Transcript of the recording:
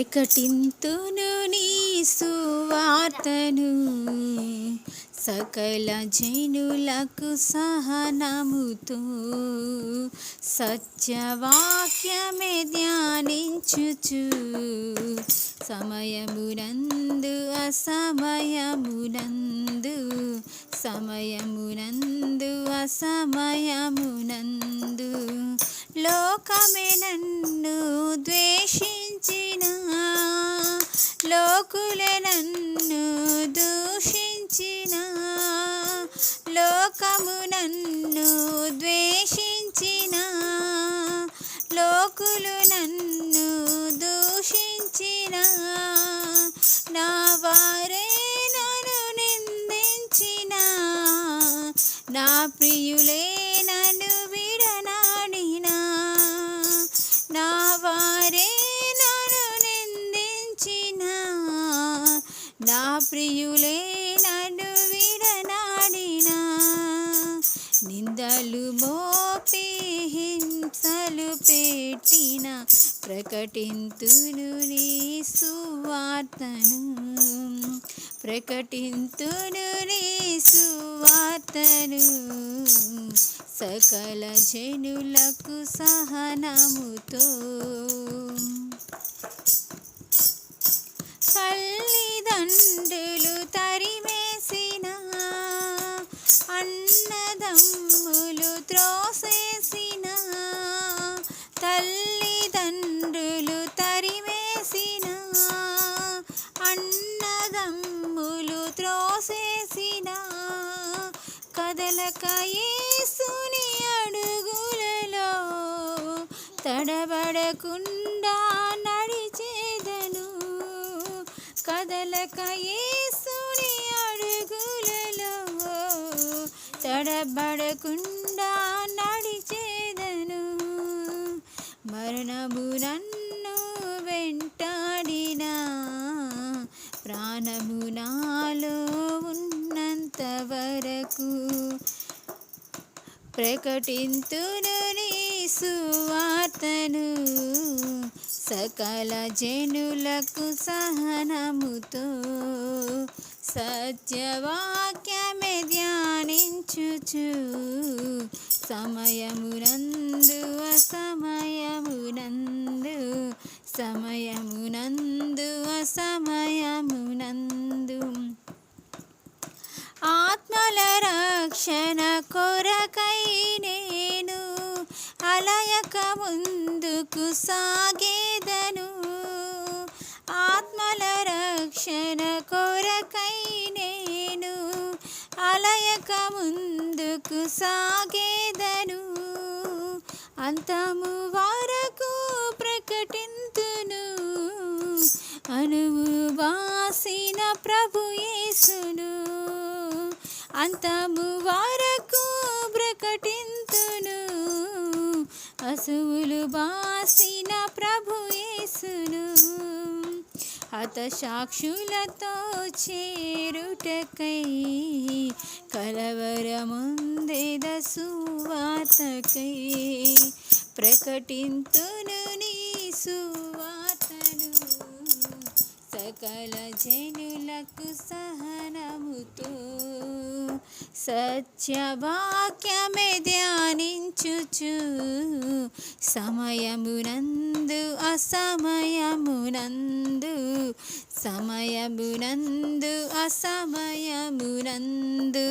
ప్రకటింతును నీ సువార్తను సకల జనులకు సహనముతో సత్యవాక్యమే ధ్యానించుచు. సమయమునందు అసమయమునందు సమయమునందు అసమయమునందు లోకమే నన్ను ద్వేషించిన లోకులే నన్ను దూషించిన లోకము నన్ను ద్వేషించిన లోకులు నన్ను దూషించిన నా వారే నన్ను నిందించిన నా ప్రియులే నా ప్రియులే నన్ను విడనాడినా నిందలు మోపి హింసలు పెట్టిన ప్రకటింతును నీ సువార్తను. ప్రకటింతును నీ సువార్తను. సకల జనులకు సహనముతో. తల్లిదండ్రులు తల్లిదండ్రులు తరివేసిన అన్నదమ్ములు త్రోసేసిన కదలక ఏసుని అడుగులలో తడబడకుండా నడిచేదను కదలక ఏసుని అడుగులలో తడబడకుండా నడిచే మరణము నన్ను వెంటాడినా ప్రాణము నాలో ఉన్నంత వరకు ప్రకటింతును నీ సువార్తను. సకల జనులకు సహనముతో సత్యవాక్యమే ధ్యానించుచు సమయమునందు సమయమునందు అసమయమునందు. ఆత్మల రక్షణ కొరకై నేను అలయక ముందుకు సాగేదను. ఆత్మల రక్షణ కొరకై నేను అలయక ముందుకు సాగేదను. అంతము వారు ప్రకటింతును అనువు వాసిన ప్రభుయేసును అంతము వరకు ప్రకటింతును. అసువులు బాసిన ప్రభుయేసును హత సాక్షులతో చేరుటకై కలవరముందేద సువార్తకై ప్రకటింతును నీ సువార్తను సకల జనులకు సహనముతో సత్యవాక్యమే ధ్యానించుచు. సమయమునందు అసమయమునందు సమయమునందు అసమయమునందు.